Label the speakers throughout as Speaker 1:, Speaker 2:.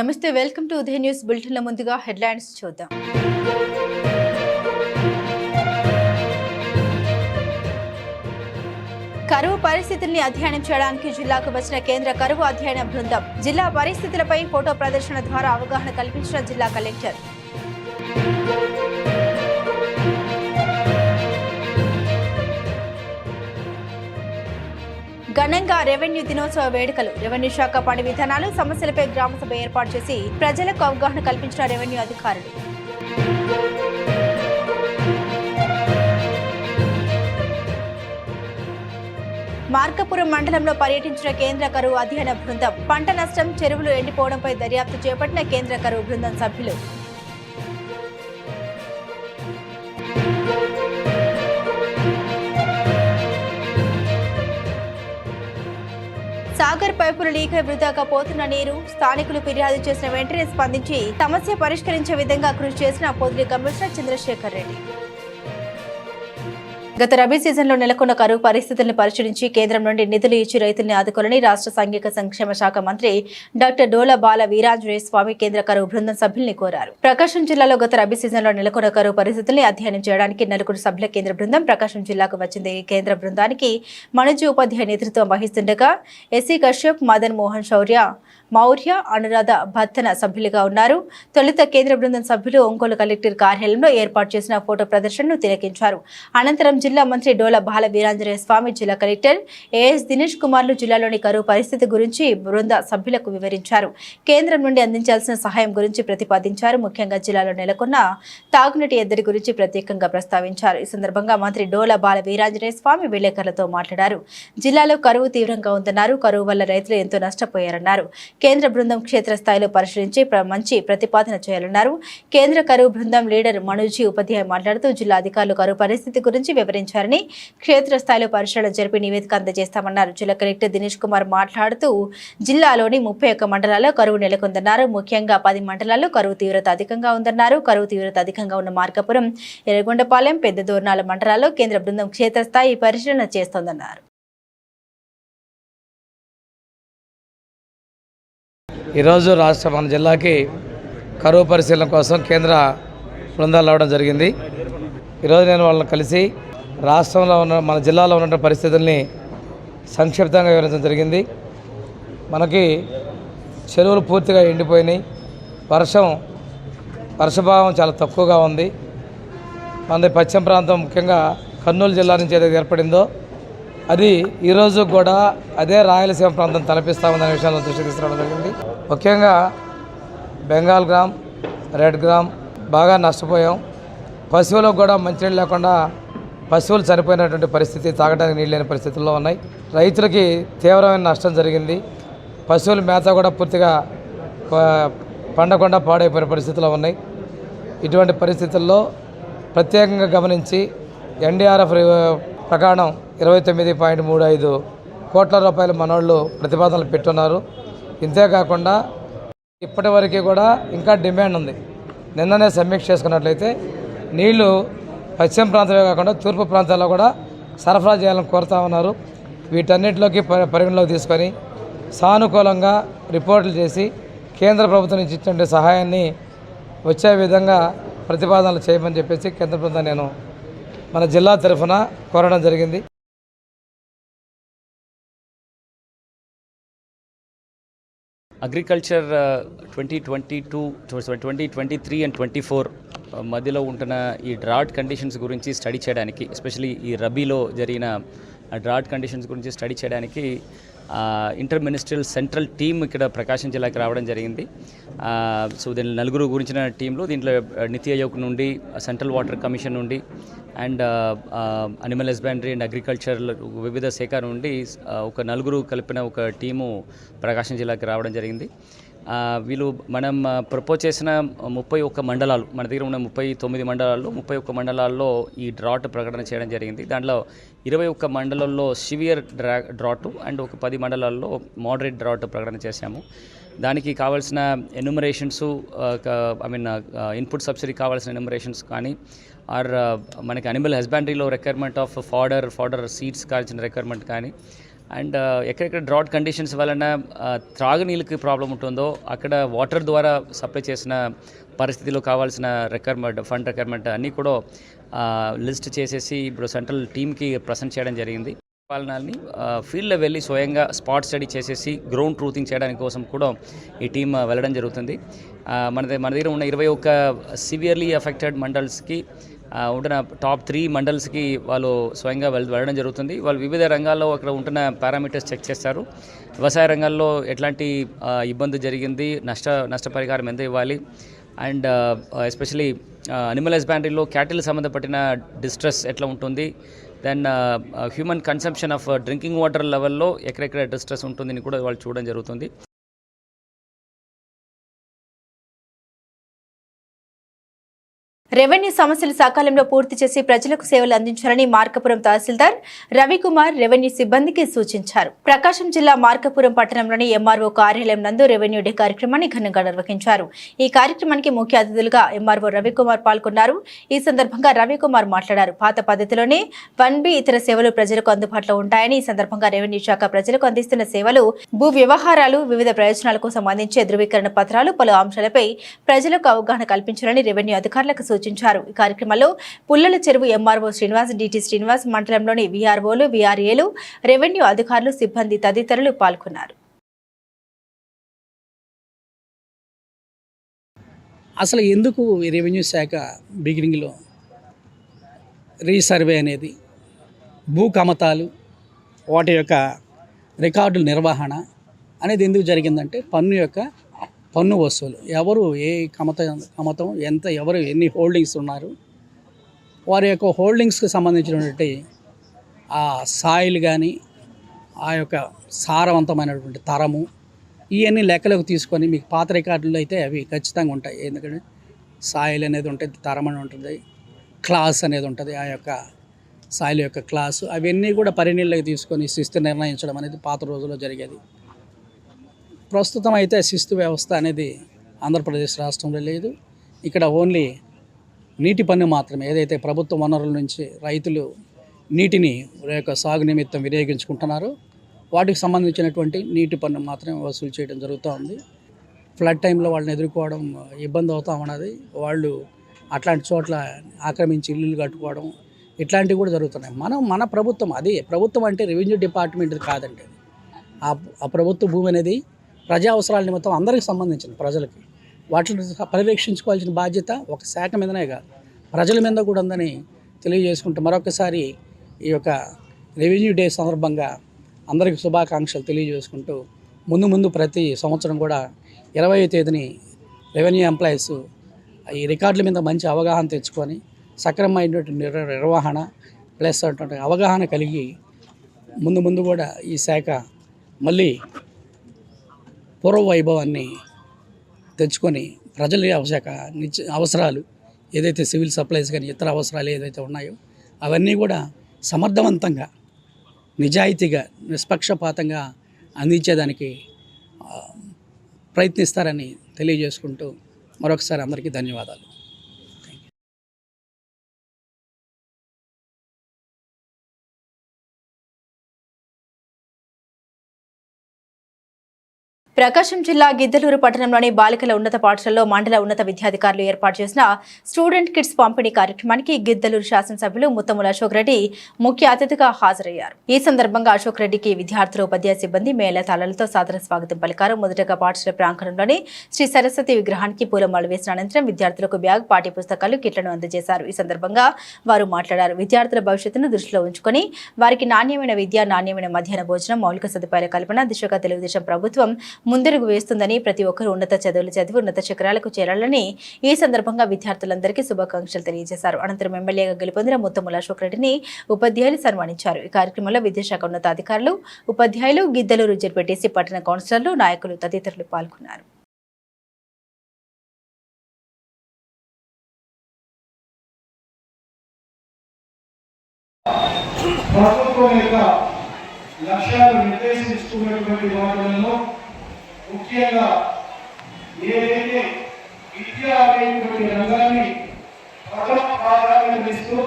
Speaker 1: నమస్తే welcome to Udaya news బులెటిన్ల ముందుగా హెడ్లైన్స్ చూద్దాం. కరువు పరిస్థితుల్ని అధ్యయనం చేయడానికి జిల్లాకు వచ్చిన కేంద్ర కరువు అధ్యయన బృందం జిల్లా పరిస్థితులపై ఫోటో ప్రదర్శన ద్వారా అవగాహన కల్పించిన జిల్లా కలెక్టర్. ఘనంగా రెవెన్యూ దినోత్సవ వేడుకలు రెవెన్యూ శాఖ పని విధానాలు సమస్యలపై గ్రామ సభ ఏర్పాటు చేసి ప్రజలకు అవగాహన కల్పించిన రెవెన్యూ అధికారులు. మార్కపురం మండలంలో పర్యటించిన కేంద్ర కరువు అధ్యయన బృందం పంట నష్టం చెరువులు ఎండిపోవడంపై దర్యాప్తు చేపట్టిన కేంద్ర కరువు బృందం సభ్యులు. సాగర్ పైపులు లీక్ వృధాగా పోతున్న నీరు స్థానికులు ఫిర్యాదు చేసిన వెంటనే స్పందించి సమస్య పరిష్కరించే విధంగా కృషి చేసిన పొదిలి కమిషనర్ చంద్రశేఖర్ రెడ్డి. గత రబీ సీజన్లో నెలకొన్న కరువు పరిస్థితులను పరిశీలించి కేంద్రం నుండి నిధులు ఇచ్చి రైతుల్ని ఆదుకోవాలని రాష్ట్ర సాంఘిక సంక్షేమ శాఖ మంత్రి డాక్టర్ డోల బాల వీరాంజనేయ స్వామి కేంద్ర కరువు బృందం సభ్యుల్ని కోరారు. ప్రకాశం జిల్లాలో గత రబీ సీజన్లో నెలకొన్న కరువు పరిస్థితుల్ని అధ్యయనం చేయడానికి నలుగురు సభ్యుల కేంద్ర బృందం ప్రకాశం జిల్లాకు వచ్చింది. ఈ కేంద్ర బృందానికి మనోజ్ ఉపాధ్యాయ నేతృత్వం వహిస్తుండగా ఎస్సీ కశ్యప్ మదన్ మోహన్ శౌర్య మౌర్య అనురాధ భత్తన సభ్యులుగా ఉన్నారు. తొలుత కేంద్ర బృందం సభ్యులు ఒంగోలు కలెక్టర్ కార్యాలయంలో ఏర్పాటు చేసిన ఫోటో ప్రదర్శనను తిలకించారు. అనంతరం జిల్లా మంత్రి డోల బాల వీరాంజనేయ స్వామి జిల్లా కలెక్టర్ ఏఎస్ దినేష్ కుమార్లు జిల్లాలోని కరువు పరిస్థితి గురించి బృంద సభ్యులకు వివరించారు. కేంద్రం నుండి అందించాల్సిన సహాయం గురించి ప్రతిపాదించారు. ముఖ్యంగా జిల్లాలో నెలకొన్న తాగునీటి ఎద్దడి గురించి ప్రత్యేకంగా ప్రస్తావించారు. ఈ సందర్భంగా మంత్రి డోల బాల వీరాంజనేయ స్వామి విలేకరులతో మాట్లాడారు. జిల్లాలో కరువు తీవ్రంగా ఉందన్నారు. కరువు వల్ల రైతులు ఎంతో నష్టపోయారన్నారు. కేంద్ర బృందం క్షేత్రస్థాయిలో పరిశీలించి మంచి ప్రతిపాదన చేయాలన్నారు. కేంద్ర కరువు బృందం లీడర్ మనోజీ ఉపాధ్యాయ మాట్లాడుతూ జిల్లా అధికారులు కరువు పరిస్థితి గురించి వివరించారని క్షేత్రస్థాయిలో పరిశీలన జరిపి నివేదిక అందజేస్తామన్నారు. జిల్లా కలెక్టర్ దినేష్ కుమార్ మాట్లాడుతూ జిల్లాలోని ముప్పై ఒక్క మండలాల్లో కరువు నెలకొందన్నారు. ముఖ్యంగా పది మండలాల్లో కరువు తీవ్రత అధికంగా ఉందన్నారు. కరువు తీవ్రత అధికంగా ఉన్న మార్కాపురం ఎర్రగొండపాలెం పెద్ద దూర్నాల మండలాల్లో కేంద్ర బృందం క్షేత్రస్థాయి పరిశీలన చేస్తోందన్నారు.
Speaker 2: ఈరోజు రాష్ట్ర మన జిల్లాకి కరువు పరిశీలన కోసం కేంద్ర బృందాలు రావడం జరిగింది. ఈరోజు నేను వాళ్ళని కలిసి రాష్ట్రంలో ఉన్న మన జిల్లాలో ఉన్న పరిస్థితుల్ని సంక్షిప్తంగా వివరించడం జరిగింది. మనకి చెరువులు పూర్తిగా ఎండిపోయినాయి. వర్షం వర్షభావం చాలా తక్కువగా ఉంది. మనది పశ్చిమ ప్రాంతం ముఖ్యంగా కర్నూలు జిల్లా నుంచి ఏదైతే ఏర్పడిందో అది ఈరోజు కూడా అదే రాయలసీమ ప్రాంతం తలపిస్తామనే విషయాన్ని దృష్టి తీసుకురావడం జరిగింది. ముఖ్యంగా బెంగాల్ గ్రామ్ రెడ్ గ్రామ్ బాగా నష్టపోయాం. పశువులకు కూడా మంచినీళ్ళు లేకుండా పశువులు చనిపోయినటువంటి పరిస్థితి తాగడానికి నీళ్ళు లేని పరిస్థితుల్లో ఉన్నాయి. రైతులకి తీవ్రమైన నష్టం జరిగింది. పశువుల మేత కూడా పూర్తిగా పండకుండా పాడైపోయిన పరిస్థితుల్లో ఉన్నాయి. ఇటువంటి పరిస్థితుల్లో ప్రత్యేకంగా గమనించి ఎన్డీఆర్ఎఫ్ ప్రకారం ఇరవై తొమ్మిది పాయింట్ మూడు ఐదు కోట్ల రూపాయల మనోళ్ళు ప్రతిపాదనలు పెట్టున్నారు. ఇంతేకాకుండా ఇప్పటివరకు కూడా ఇంకా డిమాండ్ ఉంది. నిన్ననే సమీక్ష చేసుకున్నట్లయితే నీళ్ళు పశ్చిమ ప్రాంతమే కాకుండా తూర్పు ప్రాంతాల్లో కూడా సరఫరా చేయాలని కోరుతా ఉన్నారు. వీటన్నిటిలోకి పరి పరిగణలోకి తీసుకొని సానుకూలంగా రిపోర్టులు చేసి కేంద్ర ప్రభుత్వం నుంచి ఇచ్చిన సహాయాన్ని వచ్చే విధంగా ప్రతిపాదనలు చేయమని చెప్పేసి కేంద్ర ప్రభుత్వం నేను మన జిల్లా తరఫున కోరడం జరిగింది.
Speaker 3: Agriculture twenty twenty two twenty twenty three and twenty four మధ్యలో ఉంటున్న ఈ డ్రాట్ కండిషన్స్ గురించి స్టడీ చేయడానికి ఎస్పెషలీ ఈ రబీలో జరిగిన డ్రాట్ కండిషన్స్ గురించి స్టడీ చేయడానికి ఇంటర్ మినిస్ట్రియల్ సెంట్రల్ టీమ్ ఇక్కడ ప్రకాశం జిల్లాకి రావడం జరిగింది. సో దీని నలుగురు గురించిన టీంలో దీంట్లో ఆ, నీతి ఆయోగ్ నుండి సెంట్రల్ వాటర్ కమిషన్ నుండి and animal husbandry and agriculture వివిధ శాఖ నుండి ఒక నలుగురు కలిపిన ఒక టీము ప్రకాశం జిల్లాకి రావడం జరిగింది. వీళ్ళు మనం ప్రపోజ్ చేసిన ముప్పై ఒక్క మండలాలు మన దగ్గర ఉన్న ముప్పై తొమ్మిది మండలాల్లో ముప్పై ఒక్క మండలాల్లో ఈ డ్రాట్ ప్రకటన చేయడం జరిగింది. దాంట్లో ఇరవై ఒక్క మండలాల్లో సివియర్ డ్రా డ్రాట్ అండ్ ఒక పది మండలాల్లో మోడరేట్ డ్రాట్ ప్రకటన చేశాము. దానికి కావాల్సిన enumerations I mean input subsidy కావాల్సిన ఎన్యుమరేషన్స్ కానీ ఆర్ మనకి animal హస్బెండరీలో requirement of fodder fodder seeds కావాల్సిన రిక్వైర్మెంట్ కానీ అండ్ ఎక్కడెక్కడ డ్రాట్ కండిషన్స్ వలన త్రాగునీళ్ళకి ప్రాబ్లం ఉంటుందో అక్కడ వాటర్ ద్వారా సప్లై చేసిన పరిస్థితిలో కావాల్సిన రిక్వైర్మెంట్ ఫండ్ రిక్వైర్మెంట్ అన్నీ కూడా లిస్ట్ చేసేసి ఇప్పుడు సెంట్రల్ టీమ్కి ప్రజెంట్ చేయడం జరిగింది. పాలనని ఫీల్డ్లో వెళ్ళి స్వయంగా స్పాట్ స్టడీ చేసేసి గ్రౌండ్ ట్రూతింగ్ చేయడానికి కోసం కూడా ఈ టీం వెళ్ళడం జరుగుతుంది. మన దగ్గర మన దగ్గర ఉన్న ఇరవై ఒక్క సివియర్లీ ఎఫెక్టెడ్ మండల్స్కి ఉంటున్న టాప్ త్రీ మండల్స్కి వాళ్ళు స్వయంగా వెళ్ వెళ్ళడం జరుగుతుంది. వాళ్ళు వివిధ రంగాల్లో అక్కడ ఉంటున్న పారామీటర్స్ చెక్ చేస్తారు. వ్యవసాయ రంగాల్లో ఎట్లాంటి ఇబ్బంది జరిగింది నష్ట నష్టపరిహారం ఎంత ఇవ్వాలి అండ్ ఎస్పెషలీ అనిమల్ హస్బెండరీలో క్యాటిల్ సంబంధపడిన డిస్ట్రెస్ ఎట్లా ఉంటుంది then human consumption of drinking water లెవెల్లో ఎక్కడెక్కడ డిస్ట్రెస్ ఉంటుందని కూడా వాళ్ళు చూడడం జరుగుతుంది.
Speaker 1: రెవెన్యూ సమస్యలు సకాలంలో పూర్తి చేసి ప్రజలకు సేవలు అందించాలని మార్కపురం తహసీల్దార్ రవికుమార్ రెవెన్యూ సిబ్బందికి సూచించారు. ప్రకాశం జిల్లా మార్కపురం పట్టణంలోని ఎంఆర్ఓ కార్యాలయం నందు రెవెన్యూ డే కార్యక్రమాన్ని ఘనంగా నిర్వహించారు. ఈ కార్యక్రమానికి ముఖ్య అతిథులుగా ఎంఆర్ఓ రవికుమార్ పాల్గొన్నారు. ఈ సందర్భంగా రవికుమార్ మాట్లాడారు. పాత పద్ధతిలోనే వన్ బి ఇతర సేవలు ప్రజలకు అందుబాటులో ఉంటాయని ఈ సందర్భంగా రెవెన్యూ శాఖ ప్రజలకు అందిస్తున్న సేవలు భూ వ్యవహారాలు వివిధ ప్రయోజనాల కోసం అందించే ధృవీకరణ పత్రాలు పలు అంశాలపై ప్రజలకు అవగాహన కల్పించాలని రెవెన్యూ అధికారులకు సూచించారు ఈ కార్యక్రమంలో పుల్లల చెరువు ఎంఆర్ఓ శ్రీనివాస్ డిటి శ్రీనివాస్ మండలంలోని వీఆర్ఓలు వీఆర్ఏలు రెవెన్యూ అధికారులు సిబ్బంది తదితరులు పాల్గొన్నారు.
Speaker 4: అసలు ఎందుకు రెవెన్యూ శాఖ బిగినింగ్లో రీసర్వే అనేది? భూ కమతాలు వాటి యొక్క రికార్డుల నిర్వహణ అనేది ఎందుకు జరిగిందంటే పన్ను యొక్క పన్ను వసూలు. ఎవరు ఏ కమత కమతం ఎంత ఎవరు ఎన్ని హోల్డింగ్స్ ఉన్నారు వారి యొక్క హోల్డింగ్స్కి సంబంధించినటువంటి ఆ సాయిల్ కానీ ఆ యొక్క సారవంతమైనటువంటి తరము ఇవన్నీ లెక్కలోకి తీసుకొని మీకు పాత రికార్డులు అయితే అవి ఖచ్చితంగా ఉంటాయి. ఎందుకంటే సాయిల్ అనేది ఉంటుంది తరం అని ఉంటుంది క్లాస్ అనేది ఉంటుంది ఆ యొక్క సాయిల్ యొక్క క్లాసు. అవన్నీ కూడా పరిణీళ్ళకి తీసుకొని శిస్తు నిర్ణయించడం అనేది పాత రోజుల్లో జరిగేది. ప్రస్తుతం అయితే శిస్తు వ్యవస్థ అనేది ఆంధ్రప్రదేశ్ రాష్ట్రంలో లేదు. ఇక్కడ ఓన్లీ నీటి పన్ను మాత్రమే ఏదైతే ప్రభుత్వ వనరుల నుంచి రైతులు నీటిని యొక్క సాగు నిమిత్తం వినియోగించుకుంటున్నారో వాటికి సంబంధించినటువంటి నీటి పన్ను మాత్రమే వసూలు చేయడం జరుగుతూ ఉంది. ఫ్లడ్ టైంలో వాళ్ళని ఎదుర్కోవడం ఇబ్బంది అవుతా ఉన్నది. వాళ్ళు అట్లాంటి చోట్ల ఆక్రమించి ఇల్లులు కట్టుకోవడం ఇట్లాంటివి కూడా జరుగుతున్నాయి. మనం మన ప్రభుత్వం అది ప్రభుత్వం అంటే రెవెన్యూ డిపార్ట్మెంట్ కాదండి. ఆ ప్రభుత్వ భూమి అనేది ప్రజా అవసరాల నిమిత్తం అందరికి సంబంధించిన ప్రజలకి. వాటిని పర్యవేక్షించుకోవాల్సిన బాధ్యత ఒక శాఖ మీదనే కాదు ప్రజల మీద కూడా ఉందని తెలియజేసుకుంటూ మరొకసారి ఈ యొక్క రెవెన్యూ డే సందర్భంగా అందరికి శుభాకాంక్షలు తెలియజేసుకుంటూ ముందు ముందు ప్రతి సంవత్సరం కూడా ఇరవై తేదీని రెవెన్యూ ఎంప్లాయీస్ ఈ రికార్డుల మీద మంచి అవగాహన తెచ్చుకొని సక్రమమైనటువంటి నిర్వహణ ప్లస్ అటువంటి అవగాహన కలిగి ముందు ముందు కూడా ఈ శాఖ మళ్ళీ పూర్వ వైభవాన్ని తెచ్చుకొని ప్రజల అవసర నిత్య అవసరాలు ఏదైతే సివిల్ సప్లైస్ కానీ ఇతర అవసరాలు ఏదైతే ఉన్నాయో అవన్నీ కూడా సమర్థవంతంగా నిజాయితీగా నిష్పక్షపాతంగా అందించేదానికి ప్రయత్నిస్తారని తెలియజేసుకుంటూ మరొకసారి అందరికీ ధన్యవాదాలు.
Speaker 1: ప్రకాశం జిల్లా గిద్దలూరు పట్టణంలోని బాలికల ఉన్నత పాఠశాలలో మండల ఉన్నత విద్యాధికారులు ఏర్పాటు చేసిన స్టూడెంట్ కిట్స్ పంపిణీ కార్యక్రమానికి గిద్దలూరు శాసనసభ్యులు ముత్తముల అశోక్ రెడ్డి ముఖ్య అతిథిగా హాజరయ్యారు. ఈ సందర్భంగా అశోక్ రెడ్డికి విద్యార్థులు ఉపాధ్యాయ సిబ్బంది మేళతాళాలతో సాదర స్వాగతం పలికారు. మొదటగా పాఠశాల ప్రాంగణంలోని శ్రీ సరస్వతి విగ్రహానికి పూలమాలు వేసిన అనంతరం విద్యార్థులకు బ్యాగ్ పాఠ్య పుస్తకాలు కిట్లను అందజేశారు. ఈ సందర్భంగా వారు మాట్లాడారు. విద్యార్థుల భవిష్యత్తును దృష్టిలో ఉంచుకొని వారికి నాణ్యమైన విద్య నాణ్యమైన మధ్యాహ్న భోజనం మౌలిక సదుపాయాల కల్పన దిశగా తెలుగుదేశం ప్రభుత్వం ముందడుగు వేస్తుందని ప్రతి ఒక్కరూ ఉన్నత చదువులు చదివి ఉన్నత శిఖరాలకు చేరాలని ఈ సందర్భంగా విద్యార్థులందరికీ శుభాకాంక్షలు తెలియజేశారు. అనంతరం ఎమ్మెల్యేగా గెలుపొందిన ముత్తముల అశోక్ రెడ్డిని ఉపాధ్యాయులు సన్మానించారు. ఈ కార్యక్రమంలో విద్యాశాఖ ఉన్నతాధికారులు ఉపాధ్యాయులు గిద్దలూరు జెడ్పీటీసీ పట్టణ కౌన్సిలర్లు నాయకులు తదితరులు పాల్గొన్నారు.
Speaker 5: ప్రభుత్వం యొక్క లక్ష్యాలు నిర్దేశించుకున్నటువంటి వాటిలో ముఖ్యంగా ఏదైతే విద్య అనేటువంటి రంగాన్ని ప్రథమ ప్రాధాన్యత ఇస్తూ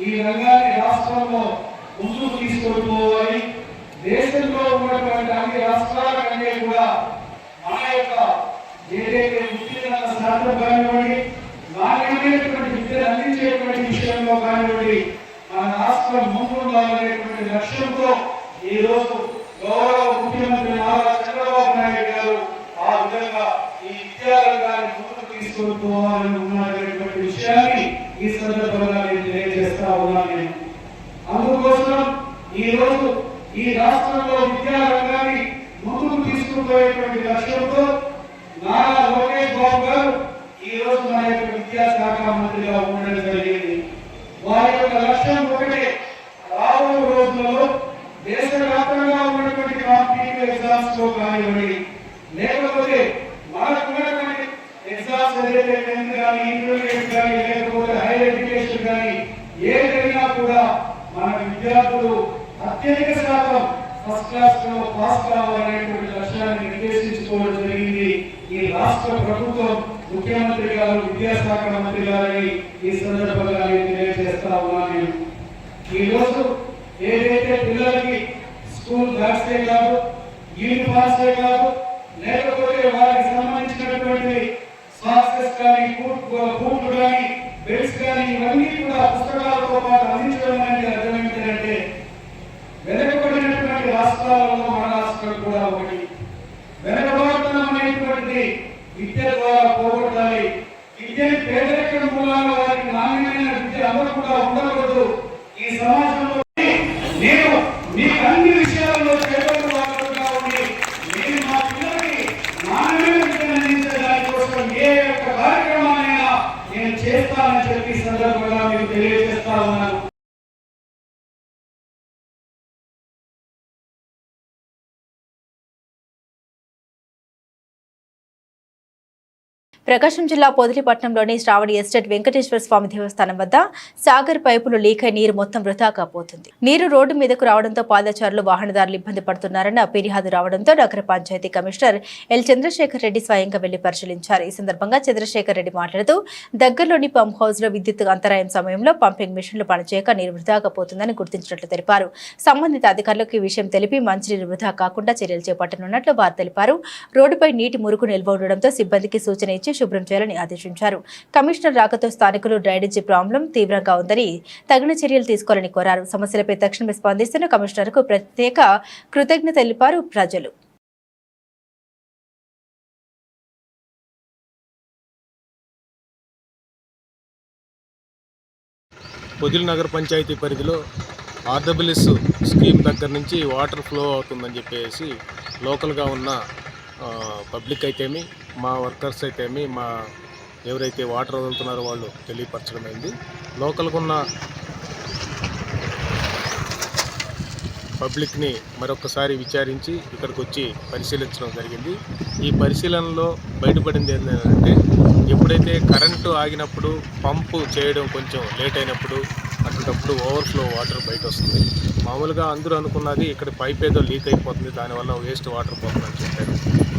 Speaker 5: ఈ రంగాన్ని రాష్ట్రంలో ముందుకు తీసుకొని దేశంలో ఉన్నటువంటి అన్ని రాష్ట్రాల కంటే కూడా మన యొక్క ఏదైతే ఉత్తీర్ణత శాతం కానివ్వండి నాణ్యమైనటువంటి విద్యను అందించేటువంటి విషయంలో కానివ్వండి మన రాష్ట్రం ముందుండాలనేటువంటి లక్ష్యంతో ఈ రోజు గౌరవ ముఖ్యమంత్రి నారా చంద్రబాబు నాయుడు గారు ఆ విధంగా ఈ విద్యారంగాన్ని ముందుకు తీసుకొని ఉన్నటువంటి విషయాన్ని ఈ సందర్భంగా నేను తెలియజేస్తా ఉన్నాను. నేను అందుకోసం ఈ రోజు ఈ రాష్ట్రంలో విద్యా ముందుకు తీసుకుపోయేటువంటి లక్ష్యంతో నారా లోకేష్ బాబు గారు ఈ రోజు మన యొక్క విద్యాశాఖ మంత్రిగా ఉండడం జరిగింది. వారి యొక్క లక్ష్యం ఒకటే రాబోయే రోజులలో దేశవ్యాప్తంగా ఉన్నటువంటి ఎగ్జామ్స్లో కానివ్వండి లేకపోతే మనకు ఉన్నటువంటి ఎగ్జామ్స్ ఏదైతే టెన్త్ కానీ ఇంటర్మీడియట్ కానీ లేకపోతే హైయర్ ఎడ్యుకేషన్ కానీ ఏదైనా కూడా మన విద్యార్థులు అత్యధిక శాతం ఫస్ట్ క్లాస్లో పాస్ కావాలనేటువంటి లక్ష్యాన్ని నిర్దేశించుకోవడం జరిగింది ఈ రాష్ట్ర ప్రభుత్వం ముఖ్యమంత్రి గారు విద్యాశాఖ మంత్రి గారని ఈ సందర్భంగా తెలియజేస్తా ఉన్నాను నేను. ఈ రోజు ఏదైతే పిల్లలకి స్కూల్ బ్యాగ్సే కాదు యూనిఫామ్సే కాదు లేకపోతే వారికి సంబంధించినటువంటి సాక్సెస్ కానీ బూట్ బూట్లు కానీ బెల్ట్స్ కానీ ఇవన్నీ కూడా పుస్తకాలతో పాటు అందించడం అనేది అర్థం ఏంటంటే వెనుకబడినటువంటి రాష్ట్రాలలో మన రాష్ట్రం కూడా ఒకటి. వెనుకబడుతున్నాం అనేటువంటిది విద్య ద్వారా పోగొట్టాలి. విద్యని పేదరిక మూలాల వారికి నాణ్యమైన విద్య అందరూ కూడా ఉండకూడదు. ఈ సమాజం నేను మీకు అన్ని విషయాల్లో చేపట్టు వాడుగా ఉండి నేను మా పిల్లలకి నాణ్యమైన విద్యను అందించే దానికోసం ఏ యొక్క కార్యక్రమాన్నైనా నేను చేస్తానని చెప్పి ఈ సందర్భంగా మీకు తెలియజేస్తా ఉన్నాను
Speaker 1: ప్రకాశం జిల్లా పొదిలిపట్నంలోని శ్రావణి ఎస్టేట్ వెంకటేశ్వర స్వామి దేవస్థానం వద్ద సాగర్ పైపులు లీక్ అయి నీరు మొత్తం వృధా కాపోతుంది నీరు రోడ్డు మీదకు రావడంతో పాదచారులు వాహనదారులు ఇబ్బంది పడుతున్నారన్న ఫిర్యాదు రావడంతో నగర పంచాయతీ కమిషనర్ ఎల్ చంద్రశేఖర్ రెడ్డి స్వయంగా వెళ్ళి పరిశీలించారు. ఈ సందర్భంగా చంద్రశేఖర్ రెడ్డి మాట్లాడుతూ దగ్గరలోని పంప్ హౌస్లో విద్యుత్ అంతరాయం సమయంలో పంపింగ్ మిషన్లు పనిచేయక నీరు వృధాగా పోతుందని గుర్తించినట్లు తెలిపారు. సంబంధిత అధికారులకు ఈ విషయం తెలిపి మంచినీరు వృధా కాకుండా చర్యలు చేపట్టనున్నట్లు వారు తెలిపారు. రోడ్డుపై నీటి మురుగు నిల్వ ఉండడంతో సిబ్బందికి సూచన ఇచ్చి శుభ్రం చేయాలని ఆదేశించారు. కమిషనర్ రాకతో స్థానికులు డ్రైనేజీ ప్రాబ్లం తీవ్రంగా ఉందని తగిన చర్యలు తీసుకోవాలని కోరారు. సమస్యలపై తక్షణమే స్పందిస్తున్న కమిషనర్కు ప్రత్యేక కృతజ్ఞత తెలిపారు ప్రజలు.
Speaker 6: పొదిలి నగర పంచాయతీ పరిధిలో ఆర్డబ్ల్యూఎస్ స్కీమ్ దగ్గర నుంచి వాటర్ ఫ్లో అవుతుందని చెప్పేసి లోకల్గా ఉన్న పబ్లిక్ అయితేమి మా వర్కర్స్ అయితేమి మా ఎవరైతే వాటర్ వదులుతున్నారో వాళ్ళు తెలియపరచడమైంది. లోకల్గా ఉన్న పబ్లిక్ని మరొకసారి విచారించి ఇక్కడికి వచ్చి పరిశీలించడం జరిగింది. ఈ పరిశీలనలో బయటపడింది ఏంటంటే ఎప్పుడైతే కరెంటు ఆగినప్పుడు పంపు చేయడం కొంచెం లేట్ అయినప్పుడు అటువంటిప్పుడు ఓవర్ఫ్లో వాటర్ బయట వస్తుంది మామూలుగా అందరూ అనుకున్నది ఇక్కడ పైప్ ఏదో లీక్ అయిపోతుంది దానివల్ల వేస్ట్ వాటర్ పోతుందని చెప్పారు.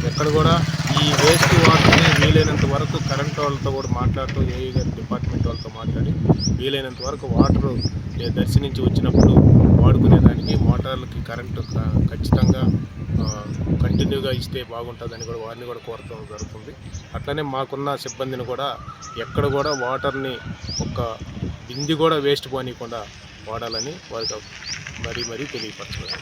Speaker 6: ఎక్కడ కూడా ఈ వేస్ట్ వాటర్ని వీలైనంత వరకు కరెంట్ వాళ్ళతో కూడా మాట్లాడుతూ ఏఈ గారి డిపార్ట్మెంట్ వాళ్ళతో మాట్లాడి వీలైనంత వరకు వాటర్ దర్శి నుంచి వచ్చినప్పుడు వాడుకునేదానికి మోటార్లకి కరెంటు ఖచ్చితంగా కంటిన్యూగా ఇస్తే బాగుంటుందని కూడా వారిని కూడా కోరటం జరుగుతుంది. అట్లనే మాకున్న సిబ్బందిని కూడా ఎక్కడ కూడా వాటర్ని ఒక బింది కూడా వేస్ట్ పోనీయకుండా వాడాలని వారికి మరీ మరీ తెలియపరచడం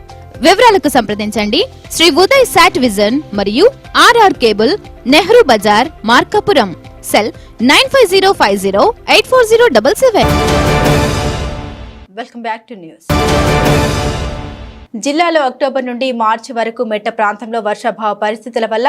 Speaker 7: వివరాలకు సంప్రదించండి. శ్రీ ఉదయ్ సాట్ విజన్ మరియు R R cable Nehru Bazar Markapuram. Cell nine five zero five zero eight four zero double seven.
Speaker 1: Welcome back to news జిల్లాలో అక్టోబర్ నుండి మార్చి వరకు మెట్ట ప్రాంతంలో వర్షాభావ పరిస్థితుల వల్ల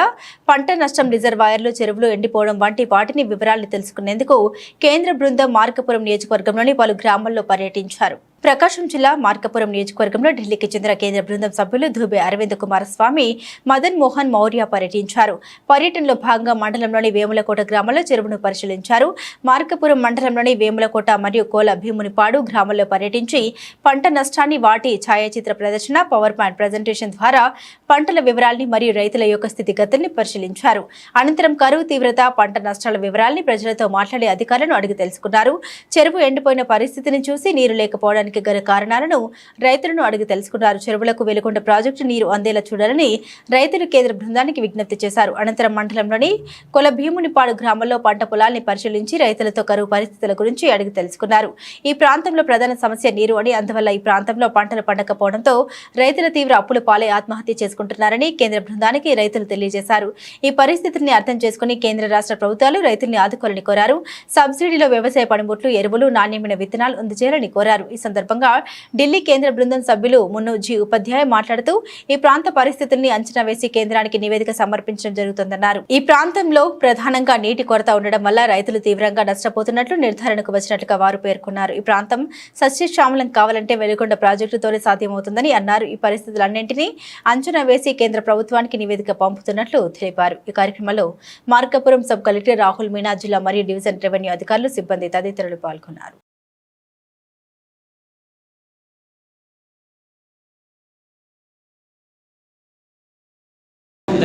Speaker 1: పంట నష్టం రిజర్వాయర్లు చెరువులు ఎండిపోవడం వంటి వాటిని వివరాలు తెలుసుకునేందుకు కేంద్ర బృందం మార్కపురం నియోజకవర్గంలోని పలు గ్రామాల్లో పర్యటించారు. ప్రకాశం జిల్లా మార్కపురం నియోజకవర్గంలో ఢిల్లీకి చెందిన కేంద్ర బృందం సభ్యులు ధూబే అరవింద్ కుమార్ స్వామి మదన్ మోహన్ మౌర్య పర్యటించారు. పర్యటనలో భాగంగా మండలంలోని వేములకోట గ్రామంలో చెరువును పరిశీలించారు. మార్కపురం మండలంలోని వేములకోట మరియు కోల భీమునిపాడు గ్రామంలో పర్యటించి పంట నష్టాన్ని వాటి ఛాయాచిత్ర ప్రదర్శన పవర్ పాయింట్ ప్రజెంటేషన్ ద్వారా పంటల వివరాల్ని మరియు రైతుల యొక్క స్థితిగతుల్ని పరిశీలించారు. అనంతరం కరువు తీవ్రత పంట నష్టాల వివరాల్ని ప్రజలతో మాట్లాడే అధికారులను అడిగి తెలుసుకున్నారు. చెరువు ఎండిపోయిన పరిస్థితిని చూసి నీరు లేకపోవడానికి గల కారణాలను రైతులను అడిగి తెలుసుకున్నారు. చెరువులకు వెలుగొండ ప్రాజెక్టు నీరు అందేలా చూడాలని రైతులు కేంద్ర బృందానికి విజ్ఞప్తి చేశారు. అనంతరం మండలంలోని కొలభీమునిపాడు గ్రామంలో పంట పొలాల్ని పరిశీలించి రైతులతో కరువు పరిస్థితుల గురించి అడిగి తెలుసుకున్నారు. ఈ ప్రాంతంలో ప్రధాన సమస్య నీరు అని అందువల్ల ఈ ప్రాంతంలో పంటలు పండకపోవడంతో రైతులు తీవ్ర అప్పుల పాలై ఆత్మహత్య చేసుకుంటున్నారని కేంద్ర బృందానికి రైతులు తెలియజేశారు. ఈ పరిస్థితిని అర్థం చేసుకుని కేంద్ర రాష్ట్ర ప్రభుత్వాలు రైతుల్ని ఆదుకోవాలని కోరారు. సబ్సిడీలో వ్యవసాయ పనిముట్లు ఎరువులు నాణ్యమైన విత్తనాలు అందజేయాలని కోరారు. ఈ సందర్భంగా సందర్భంగా ఢిల్లీ కేంద్ర బృందం సభ్యులు మున్నోజీ ఉపాధ్యాయ మాట్లాడుతూ ఈ ప్రాంత పరిస్థితుల్ని అంచనా వేసి కేంద్రానికి నివేదిక సమర్పించడం జరుగుతుందన్నారు. ఈ ప్రాంతంలో ప్రధానంగా నీటి కొరత ఉండడం వల్ల రైతులు తీవ్రంగా నష్టపోతున్నట్లు నిర్ధారణకు వచ్చినట్లుగా వారు పేర్కొన్నారు. ఈ ప్రాంతం సస్యశ్యామలం కావాలంటే వెలుగొండ ప్రాజెక్టుతోనే సాధ్యమవుతుందని అన్నారు. ఈ పరిస్థితులన్నింటినీ అంచనా వేసి కేంద్ర ప్రభుత్వానికి నివేదిక పంపుతున్నట్లు తెలిపారు. ఈ కార్యక్రమంలో మార్కపురం సబ్ కలెక్టర్ రాహుల్ మీనా జిల్లా మరియు డివిజన్ రెవెన్యూ అధికారులు సిబ్బంది తదితరులు పాల్గొన్నారు.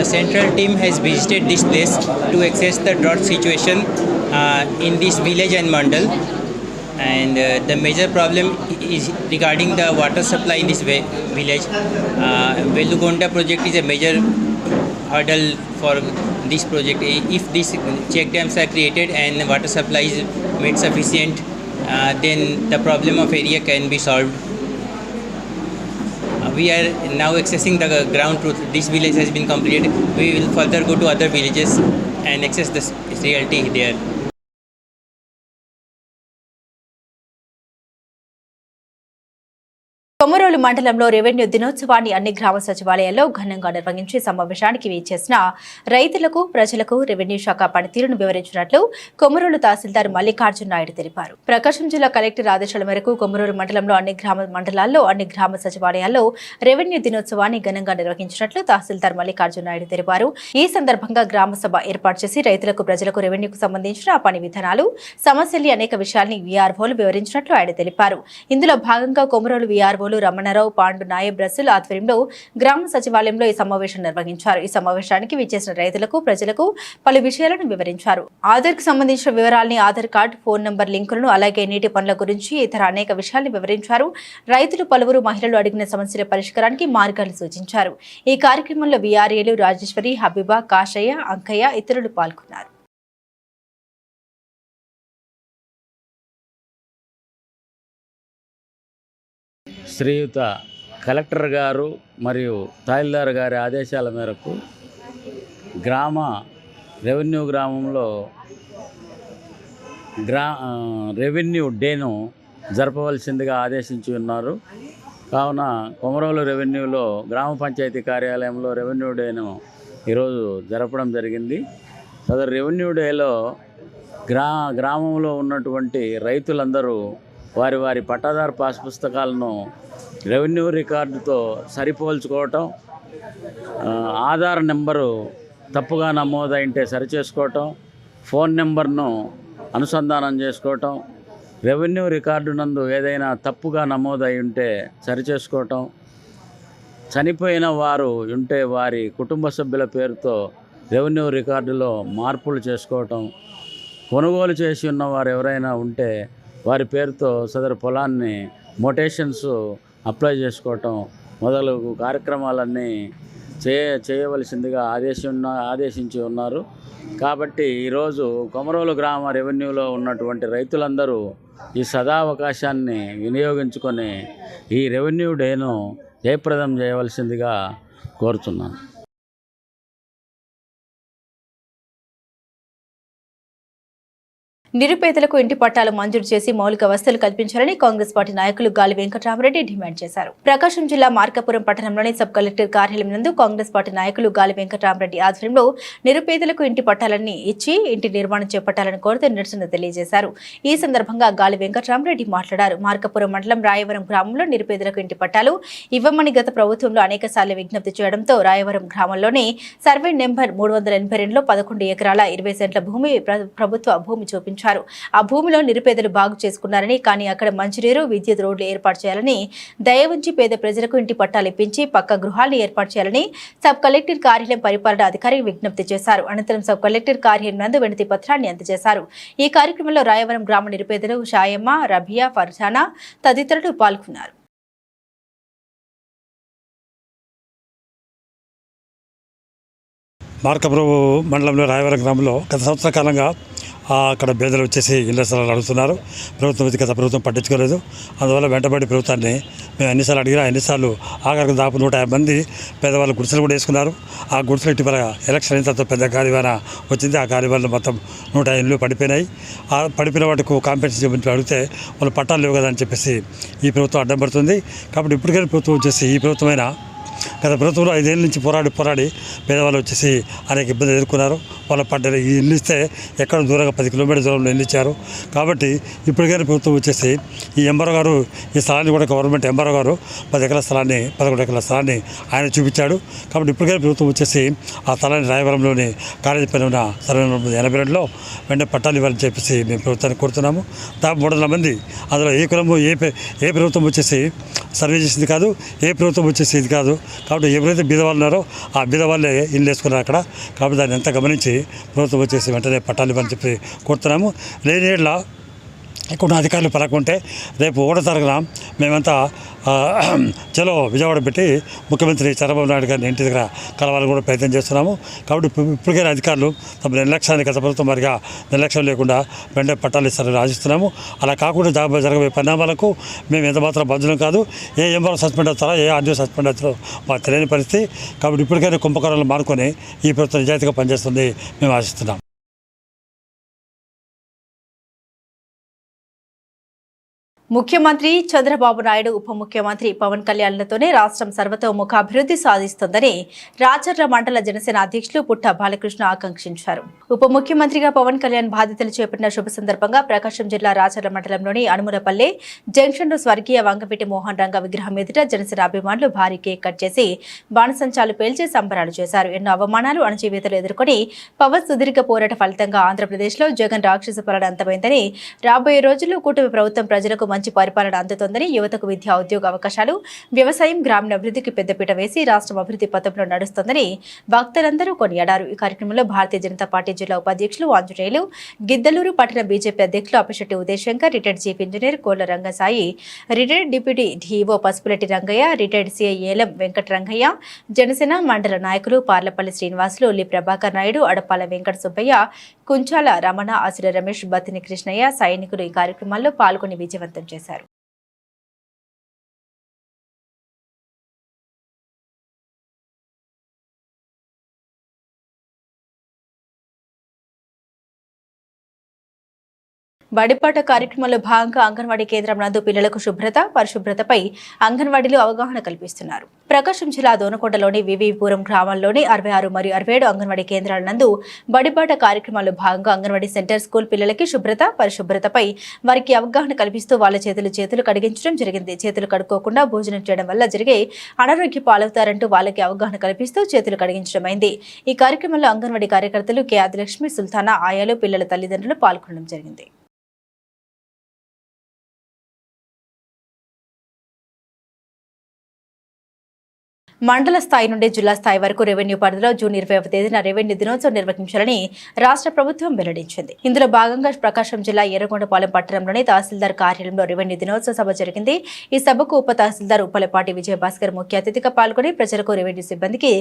Speaker 8: Central team has visited this place to assess the drought situation uh, in this village and mandal. And uh, the major problem is regarding the water supply in this village. Uh, Velugonda project is a major hurdle for this project. If these check dams are created and water supply is made sufficient, uh, then the problem of area can be solved. We are now accessing the ground truth. This village has been completed. We will further go to other villages and access the s- reality there.
Speaker 1: Komarolu మండలంలో revenue దినోత్సవాన్ని అన్ని గ్రామ సచివాలయాల్లో ఘనంగా నిర్వహించి సమావేశానికి వీచేసిన రైతులకు ప్రజలకు రెవెన్యూ శాఖ పనితీరును వివరించినట్లు కొమరోలు తహసీల్దార్ మల్లికార్జున నాయుడు తెలిపారు. ప్రకాశం జిల్లా కలెక్టర్ ఆదేశాల మేరకు కొమరోలు మండలంలో అన్ని గ్రామ మండలాల్లో అన్ని గ్రామ సచివాలయాల్లో రెవెన్యూ దినోత్సవాన్ని ఘనంగా నిర్వహించినట్లు తహసీల్దార్ మల్లికార్జున నాయుడు తెలిపారు. ఈ సందర్భంగా గ్రామ సభ ఏర్పాటు చేసి రైతులకు ప్రజలకు రెవెన్యూకు సంబంధించిన పని విధానాలు సమస్యల్ని అనేక విషయాల్ని వీఆర్ఓలు వివరించినట్లు ఆయన తెలిపారు. ఇందులో భాగంగా కొమరోలు వీఆర్ఓలు రమణారావు పాండు నాయబ్ రసుల్ ఆధ్వర్యంలో గ్రామ సచివాలయంలో ఈ సమావేశం నిర్వహించారు. ఈ సమావేశానికి విచ్చేసిన రైతులకు ప్రజలకు పలు విషయాలను వివరించారు. ఆధార్కు సంబంధించిన వివరాల్ని ఆధార్ కార్డు ఫోన్ నంబర్ లింకులను అలాగే నీటి పనుల గురించి ఇతర అనేక విషయాలను వివరించారు. రైతులు పలువురు మహిళలు అడిగిన సమస్యల పరిష్కారానికి మార్గాలు సూచించారు. ఈ కార్యక్రమంలో వీఆర్ఏలు రాజేశ్వరి హబీబా కాషయ్య అంకయ్య ఇతరులు పాల్గొన్నారు.
Speaker 9: శ్రీయుత కలెక్టర్ గారు మరియు తహసీల్దార్ గారి ఆదేశాల మేరకు గ్రామ రెవెన్యూ గ్రామంలో గ్రా రెవెన్యూ డేను జరపవలసిందిగా ఆదేశించి ఉన్నారు. కావున కొమరోలు రెవెన్యూలో గ్రామ పంచాయతీ కార్యాలయంలో రెవెన్యూ డేను ఈరోజు జరపడం జరిగింది. సదరు రెవెన్యూ డేలో గ్రా గ్రామంలో ఉన్నటువంటి రైతులందరూ వారి వారి పట్టాదారు పాస్ పుస్తకాలను రెవెన్యూ రికార్డుతో సరిపోల్చుకోవటం ఆధార్ నెంబరు తప్పుగా నమోదైంటే సరిచేసుకోవటం ఫోన్ నెంబర్ను అనుసంధానం చేసుకోవటం రెవెన్యూ రికార్డు నందు ఏదైనా తప్పుగా నమోదై ఉంటే సరిచేసుకోవటం చనిపోయిన వారు ఉంటే వారి కుటుంబ సభ్యుల పేరుతో రెవెన్యూ రికార్డులో మార్పులు చేసుకోవటం కొనుగోలు చేసి ఉన్న వారు ఎవరైనా ఉంటే వారి పేరుతో సదరు పొలాన్ని మొటేషన్స్ అప్లై చేసుకోవటం మొదలగు కార్యక్రమాలన్నీ చేయ చేయవలసిందిగా ఆదేశి ఆదేశించి ఉన్నారు. కాబట్టి ఈరోజు కొమరోలు గ్రామ రెవెన్యూలో ఉన్నటువంటి రైతులందరూ ఈ సదావకాశాన్ని వినియోగించుకొని ఈ రెవెన్యూ డేను జయప్రదం చేయవలసిందిగా కోరుతున్నాను.
Speaker 1: నిరుపేదలకు ఇంటి పట్టాలు మంజూరు చేసి మౌలిక వసతులు కల్పించాలని కాంగ్రెస్ పార్టీ నాయకులు గాలి వెంకటరామరెడ్డి డిమాండ్ చేశారు. ప్రకాశం జిల్లా మార్కాపురం పట్టణంలోని సబ్ కలెక్టర్ కార్యాలయం నందు కాంగ్రెస్ పార్టీ నాయకులు గాలి వెంకటరామరెడ్డి ఆధ్వర్యంలో నిరుపేదలకు ఇంటి పట్టాలన్నీ ఇచ్చి ఇంటి నిర్మాణం చేపట్టాలని కోరుతూ నిరసన తెలియజేశారు. ఈ సందర్భంగా గాలి వెంకటరామరెడ్డి మాట్లాడారు. మార్కాపురం మండలం రాయవరం గ్రామంలో నిరుపేదలకు ఇంటి పట్టాలు ఇవ్వమని గత ప్రభుత్వంలో అనేక విజ్ఞప్తి చేయడంతో రాయవరం గ్రామంలోనే సర్వే నెంబర్ మూడు వందల ఎనభై రెండులో పదకొండు ఎకరాల ఇరవై సెంట్ల భూమి ప్రభుత్వ భూమి చూపించారు. ఆ భూమిలో నిరుపేదలు బాగు చేసుకున్నారని కానీ అక్కడ మంచినీరు విద్యుత్ రోడ్లు ఏర్పాటు చేయాలని దయ ఉంచి పేద ప్రజలకు ఇంటి పట్టాలు ఇప్పించి పక్క గృహాలను ఏర్పాటు చేయాలని సబ్ కలెక్టర్ కార్యాలయం పరిపాలన అధికారి విజ్ఞప్తి చేశారు. అనంతరం సబ్ కలెక్టర్ కార్యాలయం నందు వినతి పత్రాన్ని అందజేశారు. ఈ కార్యక్రమంలో రాయవరం గ్రామ నిరుపేదలు షాయమ్మ రబియా ఫర్జానా తదితరులు పాల్గొన్నారు.
Speaker 10: మార్కపురం మండలంలో రాయవరం గ్రామంలో గత సంవత్సర కాలంగా అక్కడ బేదలు వచ్చేసి ఇళ్ళ స్థలాలు అడుగుతున్నారు. ప్రభుత్వం ఇది గత ప్రభుత్వం పట్టించుకోలేదు. అందువల్ల వెంటబడి ప్రభుత్వాన్ని మేము ఎన్నిసార్లు అడిగినా ఎన్నిసార్లు ఆఖరికి దాపు నూట యాభై మంది పేదవాళ్ళు గుడిసెలు కూడా వేసుకున్నారు. ఆ గుడిసెలు ఇటీవల ఎలక్షన్ అయిన తర్వాత పెద్ద గాలివాన వచ్చింది. ఆ గాలివానలో మొత్తం నూట ఎనిమిది పడిపోయినాయి. ఆ పడిపోయిన వాటికి కాంపెన్సేషన్ చెప్పి అడిగితే వాళ్ళు పట్టాలు లేవు కదా అని చెప్పేసి ఈ ప్రభుత్వం అడ్డం పడుతుంది కాబట్టి ఇప్పటికైనా ప్రభుత్వం వచ్చేసి ఈ ప్రభుత్వమైన గత ప్రభుత్వంలో ఐదేళ్ళ నుంచి పోరాడి పోరాడి పేదవాళ్ళు వచ్చేసి అనేక ఇబ్బందులు ఎదుర్కొన్నారు. వాళ్ళ పంట ఈ ఇల్లు ఇస్తే ఎక్కడ దూరంగా పది కిలోమీటర్ దూరంలో ఇల్లు ఇచ్చారు కాబట్టి ఇప్పటికైనా ప్రభుత్వం వచ్చేసి ఈ ఎంబరో గారు ఈ స్థలాన్ని కూడా గవర్నమెంట్ ఎంబరో గారు పది ఎకరాల స్థలాన్ని పదకొండు ఎకరాల స్థలాన్ని ఆయన చూపించాడు. కాబట్టి ఇప్పటికైనా ప్రభుత్వం వచ్చేసి ఆ స్థలాన్ని రాయవరంలోని కాలేజీ పైన ఉన్న సర్వే ఎనభై రెండులో వెంటనే పట్టాలు ఇవ్వాలని చెప్పేసి మేము ప్రభుత్వాన్ని కోరుతున్నాము. దాదాపు మూడు వందల మంది అందులో ఏ కులము ఏ ఏ ప్రభుత్వం వచ్చేసి సర్వే చేసింది కాదు ఏ ప్రభుత్వం వచ్చేసి ఇది కాదు. కాబట్టి ఎవరైతే బీదవాళ్ళు ఉన్నారో ఆ బీదవాళ్ళే ఇల్లు వేసుకున్నారు అక్కడ. కాబట్టి దాన్ని ఎంత గమనించి ప్రభుత్వం వచ్చేసి వెంటనే పట్టాలి అని చెప్పి కోరుతున్నాము. లేని ఏళ్ళ ఇక్కడ అధికారులు పలకుంటే రేపు ఒకటో తారీఖున మేమంతా చలో విజయవాడ పెట్టి ముఖ్యమంత్రి చంద్రబాబు నాయుడు గారిని ఇంటి దగ్గర కలవాలని కూడా ప్రయత్నం చేస్తున్నాము. కాబట్టి ఇప్పటికైనా అధికారులు తమ నిర్లక్ష్యాన్ని గత ప్రభుత్వం వారిగా నిర్లక్ష్యం లేకుండా వెంటనే పట్టాలు ఇస్తారని ఆశిస్తున్నాము. అలా కాకుండా జరగ జరగబోయే పరిణామాలకు మేము ఎంతమాత్రం మాత్రం కాదు. ఏ ఎంఆర్ఓ సస్పెండ్ అవుతారో ఏ ఆర్డీఓ సస్పెండ్ అవుతారో మాకు తెలియని పరిస్థితి. కాబట్టి ఇప్పటికైనా కుంభకరణలు మానుకొని ఈ ప్రభుత్వం నిజాయితీగా పనిచేస్తుంది మేము ఆశిస్తున్నాం.
Speaker 1: ముఖ్యమంత్రి చంద్రబాబు నాయుడు ఉప ముఖ్యమంత్రి పవన్ కళ్యాణ్లతోనే రాష్ట్రం సర్వతోముఖాభివృద్ధి అభివృద్ధి రాచర్ల మండల జనసేన అధ్యక్షులు పుట్ట బాలకృష్ణ ఆకాంక్షించారు. ఉప ముఖ్యమంత్రిగా పవన్ కళ్యాణ్ బాధ్యతలు చేపట్టిన శుభ సందర్భంగా ప్రకాశం జిల్లా రాచర్ల మండలంలోని అనుములపల్లె జంక్షన్లో స్వర్గీయ వంగవీటి మోహన్ రంగ విగ్రహం ఎదుట జనసేన అభిమానులు భారీ కేక్ కట్ చేసి బాణసంచాలు పేల్చి సంబరాలు చేశారు. ఎన్నో అవమానాలు అణచివేతలు ఎదుర్కొని పవన్ సుదీర్ఘ పోరాట ఫలితంగా ఆంధ్రప్రదేశ్లో జగన్ రాక్షస పాలన అంతమైందని రాబోయే రోజుల్లో కూటమి ప్రభుత్వం ప్రజలకు మంచి పరిపాలన అందుతోందని యువతకు విద్యా ఉద్యోగ అవకాశాలు వ్యవసాయం గ్రామీణ అభివృద్ధికి పెద్దపీట వేసి రాష్ట్రం అభివృద్ధి పథంలో నడుస్తోందని భక్తులందరూ కొనియాడారు. ఈ కార్యక్రమంలో భారతీయ జనతా పార్టీ జిల్లా ఉపాధ్యక్షులు ఆంజనేయులు గిద్దలూరు పట్టణ బీజేపీ అధ్యక్షులు Appasetti Udayashankar retired chief engineer Kolla Rangasai retired deputy DEO Pasupuleti Rangaiah retired CI Elam Venkata Rangaiah Janasena మండల నాయకులు పార్లపల్లి శ్రీనివాసులు ఉల్లి ప్రభాకర్ నాయుడు అడపాల వెంకట సుబ్బయ్య కుంచాల రమణ అసుర రమేష్ బతిని కృష్ణయ్య సైనికులు ఈ కార్యక్రమాల్లో పాల్గొని విజయవంతం చేశారు. బడిపాట కార్యక్రమంలో భాగంగా అంగన్వాడీ కేంద్రం నందు పిల్లలకు శుభ్రత పరిశుభ్రతపై అంగన్వాడీలో అవగాహన కల్పిస్తున్నారు. ప్రకాశం జిల్లా దోనకొండలోని వివిపురం గ్రామంలోని అరవై ఆరు మరియు అరవై ఏడు అంగన్వాడీ కేంద్రాల నందు బడిపాట కార్యక్రమంలో భాగంగా అంగన్వాడీ సెంటర్ స్కూల్ పిల్లలకి శుభ్రత పరిశుభ్రతపై వారికి అవగాహన కల్పిస్తూ వాళ్ళ చేతులు చేతులు కడిగించడం జరిగింది. చేతులు కడుక్కోకుండా భోజనం చేయడం వల్ల జరిగే అనారోగ్య పాలవుతారంటూ వాళ్ళకి అవగాహన కల్పిస్తూ చేతులు కడిగించడమైంది ఈ కార్యక్రమంలో అంగన్వాడీ కార్యకర్తలు కె ఆదిలక్ష్మి సుల్తానా ఆయాలు పిల్లల తల్లిదండ్రులు పాల్గొనడం జరిగింది. మండల స్థాయి నుండి జిల్లా స్థాయి వరకు రెవెన్యూ పరిధిలో జూన్ ఇరవై తేదీన రెవెన్యూ దినోత్సవం నిర్వహించాలని రాష్ట్ర ప్రభుత్వం వెల్లడించింది. ఇందులో భాగంగా ప్రకాశం జిల్లా ఎర్రగొండపాలెం పట్టణంలోని తహసీల్దార్ కార్యాలయంలో రెవెన్యూ దినోత్సవ సభ జరిగింది. ఈ సభకు ఉప తహసీల్దార్ ఉప్పలపాటి విజయభాస్కర్ ముఖ్య అతిథిగా పాల్గొని ప్రజలకు రెవెన్యూ సిబ్బందికి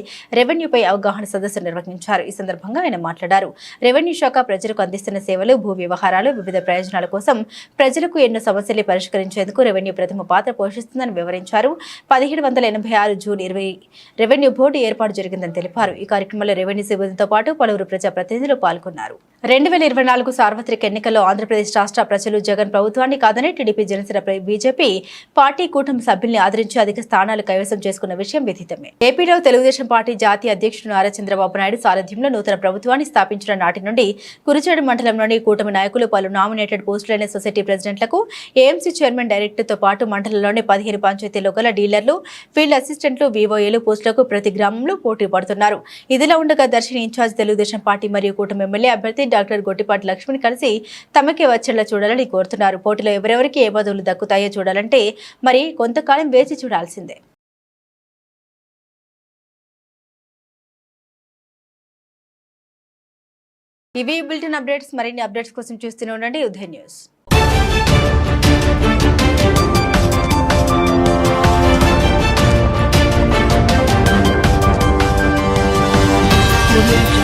Speaker 1: రెవెన్యూపై అవగాహన సదస్సు నిర్వహించారు. ఈ సందర్భంగా ఆయన మాట్లాడారు. రెవెన్యూ శాఖ ప్రజలకు అందిస్తున్న సేవలు భూ వ్యవహారాలు వివిధ ప్రయోజనాల కోసం ప్రజలకు ఎన్నో సమస్యలు పరిష్కరించేందుకు రెవెన్యూ ప్రథమ పాత్ర పోషిస్తుందని వివరించారు. పదిహేడు వందల ఎనభై ఆరు జూన్ ఇరవై భారీ రెవెన్యూ బోర్డు ఏర్పాటు జరిగిందని తెలిపారు. ఈ కార్యక్రమంలో రెవెన్యూ సిబ్బందితో పాటు పలువురు ప్రజాప్రతినిధులు పాల్గొన్నారు. రెండు వేల ఇరవై నాలుగు సార్వత్రిక ఎన్నికల్లో ఆంధ్రప్రదేశ్ రాష్ట్ర ప్రజలు జగన్ ప్రభుత్వాన్ని కాదని టీడీపీ జనసేన బీజేపీ పార్టీ కూటమి సభ్యుల్ని ఆదరించి అధిక స్థానాలు కైవసం చేసుకున్న విషయం విదితమే. ఏపీలో తెలుగుదేశం పార్టీ జాతీయ అధ్యక్షుడు నారా చంద్రబాబు నాయుడు సారథ్యంలో నూతన ప్రభుత్వాన్ని స్థాపించిన నాటి నుండి కురిచేడు మండలంలోని కూటమి నాయకులు పలు నామినేటెడ్ పోస్టులైన సొసైటీ ప్రెసిడెంట్లకు ఏఎంసీ చైర్మన్ డైరెక్టర్తో పాటు మండలంలోని పదిహేను పంచాయతీలో గల డీలర్లు ఫీల్డ్ అసిస్టెంట్లు వీవోఏలు పోస్టులకు ప్రతి గ్రామంలో పోటీ పడుతున్నారు. ఇదిలా ఉండగా దర్శిని ఇన్ఛార్జ్ తెలుగుదేశం పార్టీ మరియు కూటమి ఎమ్మెల్యే అభ్యర్థి డాక్టర్ గొట్టిపాటి లక్ష్మిని కలిసి తమకే వచ్చేలా చూడాలని కోరుతున్నారు. పోటీలో ఎవరెవరికి ఏ పదవులు దక్కుతాయో చూడాలంటే మరి కొంతకాలం వేచి చూడాల్సిందే. ఇవి బులెటిన్ అప్డేట్స్. మరిన్ని అప్డేట్స్ కోసం చూస్తూనే ఉండండి. ఉదయ న్యూస్. Thank you.